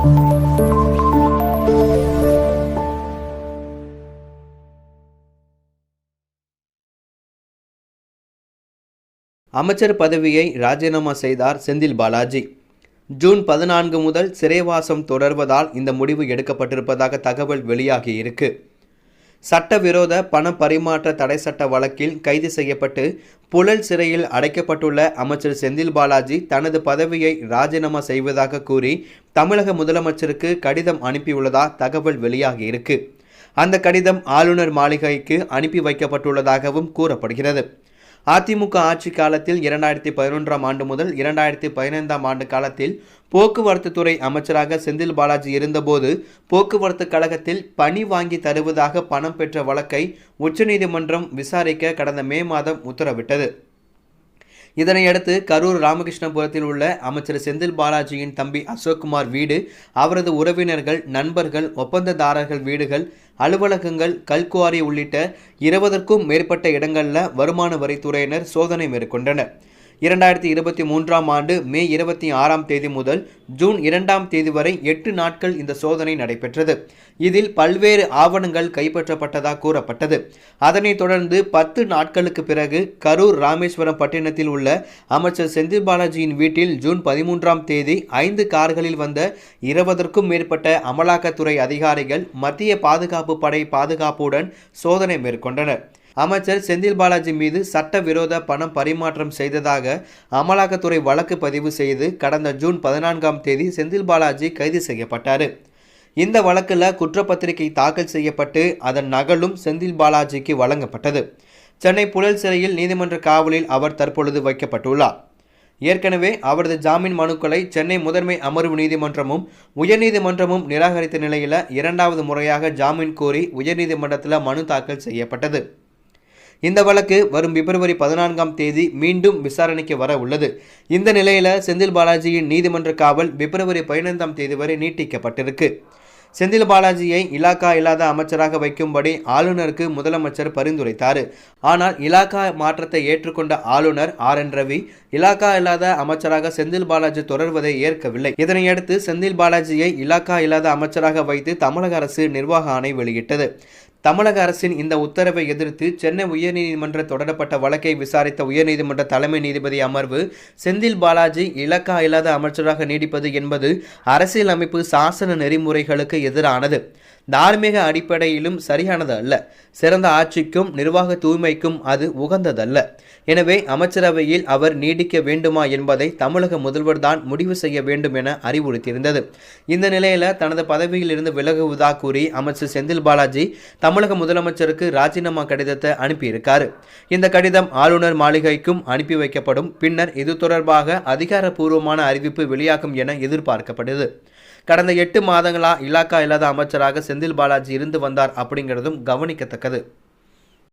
அமைச்சர் பதவியை ராஜினாமா செய்தார் செந்தில் பாலாஜி. ஜூன் பதினான்கு முதல் சிறைவாசம் தொடர்வதால் இந்த முடிவு எடுக்கப்பட்டிருப்பதாக தகவல் வெளியாகியிருக்கு சட்டவிரோத பண பரிமாற்ற தடை சட்ட வழக்கில் கைது செய்யப்பட்டு புழல் சிறையில் அடைக்கப்பட்டுள்ள அமைச்சர் செந்தில் பாலாஜி தனது பதவியை ராஜினாமா செய்வதாக கூறி தமிழக முதலமைச்சருக்கு கடிதம் அனுப்பியுள்ளதா தகவல் வெளியாகியிருக்கு அந்த கடிதம் ஆளுநர் மாளிகைக்கு அனுப்பி வைக்கப்பட்டுள்ளதாகவும் கூறப்படுகிறது. அதிமுக ஆட்சி காலத்தில் இரண்டாயிரத்தி பதினொன்றாம் ஆண்டு முதல் இரண்டாயிரத்தி பதினைந்தாம் ஆண்டு காலத்தில் போக்குவரத்து துறை அமைச்சராக செந்தில் பாலாஜி இருந்தபோது போக்குவரத்து கழகத்தில் பணி வாங்கி தருவதாக பணம் பெற்ற வழக்கை உச்சநீதிமன்றம் விசாரிக்க கடந்த மே மாதம் உத்தரவிட்டது. இதனையடுத்து கரூர் ராமகிருஷ்ணபுரத்தில் உள்ள அமைச்சர் செந்தில் பாலாஜியின் தம்பி அசோக்குமார் வீடு அவரது உறவினர்கள் நண்பர்கள் ஒப்பந்ததாரர்கள் வீடுகள் அலுவலகங்கள் கல்குவாரி உள்ளிட்ட இருபதற்கும் மேற்பட்ட இடங்களில் வருமான வரித்துறையினர் சோதனை மேற்கொண்டனர். இரண்டாயிரத்தி இருபத்தி மூன்றாம் ஆண்டு மே இருபத்தி ஆறாம் தேதி முதல் ஜூன் இரண்டாம் தேதி வரை எட்டு நாட்கள் இந்த சோதனை நடைபெற்றது. இதில் பல்வேறு ஆவணங்கள் கைப்பற்றப்பட்டதாக கூறப்பட்டது. அதனைத் தொடர்ந்து பத்து நாட்களுக்கு பிறகு கரூர் ராமேஸ்வரம் பட்டினத்தில் உள்ள அமைச்சர் செந்தில் பாலாஜியின் வீட்டில் ஜூன் பதிமூன்றாம் தேதி ஐந்து கார்களில் வந்த இருபதற்கும் மேற்பட்ட அமலாக்கத்துறை அதிகாரிகள் மத்திய பாதுகாப்பு படை பாதுகாப்புடன் சோதனை மேற்கொண்டனர். அமைச்சர் செந்தில் பாலாஜி மீது சட்டவிரோத பணம் பரிமாற்றம் செய்ததாக அமலாக்கத்துறை வழக்கு பதிவு செய்து கடந்த ஜூன் பதினான்காம் தேதி செந்தில் பாலாஜி கைது செய்யப்பட்டார். இந்த வழக்கில் குற்றப்பத்திரிகை தாக்கல் செய்யப்பட்டு அதன் நகலும் செந்தில் பாலாஜிக்கு வழங்கப்பட்டது. சென்னை புழல் சிறையில் நீதிமன்ற காவலில் அவர் தற்பொழுது வைக்கப்பட்டுள்ளார். ஏற்கனவே அவரது ஜாமீன் மனுக்களை சென்னை முதன்மை அமர்வு நீதிமன்றமும் உயர்நீதிமன்றமும் நிராகரித்த நிலையில் இரண்டாவது முறையாக ஜாமீன் கோரி உயர்நீதிமன்றத்தில் மனு தாக்கல் செய்யப்பட்டது. இந்த வழக்கு வரும் பிப்ரவரி பதினான்காம் தேதி மீண்டும் விசாரணைக்கு வர உள்ளது. இந்த நிலையில் செந்தில் பாலாஜியின் நீதிமன்ற காவல் பிப்ரவரி பதினைந்தாம் தேதி வரை நீட்டிக்கப்பட்டிருக்கு. செந்தில் பாலாஜியை இலாக்கா இல்லாத அமைச்சராக வைக்கும்படி ஆளுநருக்கு முதலமைச்சர் பரிந்துரைத்தார். ஆனால் இலாக்கா மாற்றத்தை ஏற்றுக்கொண்ட ஆளுநர் ஆர். என். ரவி இலாக்கா இல்லாத அமைச்சராக செந்தில் பாலாஜி தொடர்வதை ஏற்கவில்லை. இதனையடுத்து செந்தில் பாலாஜியை இலாக்கா இல்லாத அமைச்சராக வைத்து தமிழக அரசு நிர்வாக ஆணை வெளியிட்டது. தமிழக அரசின் இந்த உத்தரவை எதிர்த்து சென்னை உயர்நீதிமன்ற தொடரப்பட்ட வழக்கை விசாரித்த உயர்நீதிமன்ற தலைமை நீதிபதி அமர்வு செந்தில் பாலாஜி இலக்கா இல்லாத அமைச்சராக நீடிப்பது என்பது அரசியல் அமைப்பு சாசன நெறிமுறைகளுக்கு எதிரானது. தார்மீக அடிப்படையிலும் சரியானது அல்ல. சிறந்த ஆட்சிக்கும் நிர்வாக தூய்மைக்கும் அது உகந்ததல்ல. எனவே அமைச்சரவையில் அவர் நீடிக்க வேண்டுமா என்பதை தமிழக முதல்வர் தான் முடிவு செய்ய வேண்டும் என அறிவுறுத்தியிருந்தது. இந்த நிலையில தனது பதவியில் இருந்து விலகுவதாக கூறி அமைச்சர் செந்தில் பாலாஜி தமிழக முதலமைச்சருக்கு ராஜினாமா கடிதத்தை அனுப்பியிருக்காரு. இந்த கடிதம் ஆளுநர் மாளிகைக்கும் அனுப்பி வைக்கப்படும். பின்னர் இது தொடர்பாக அதிகாரப்பூர்வமான அறிவிப்பு வெளியாகும் என எதிர்பார்க்கப்படுது. கடந்த எட்டு மாதங்களா இலாக்கா இல்லாத அமைச்சராக செந்தில் பாலாஜி இருந்து வந்தார் அப்படிங்கிறதும் கவனிக்கத்தக்கது.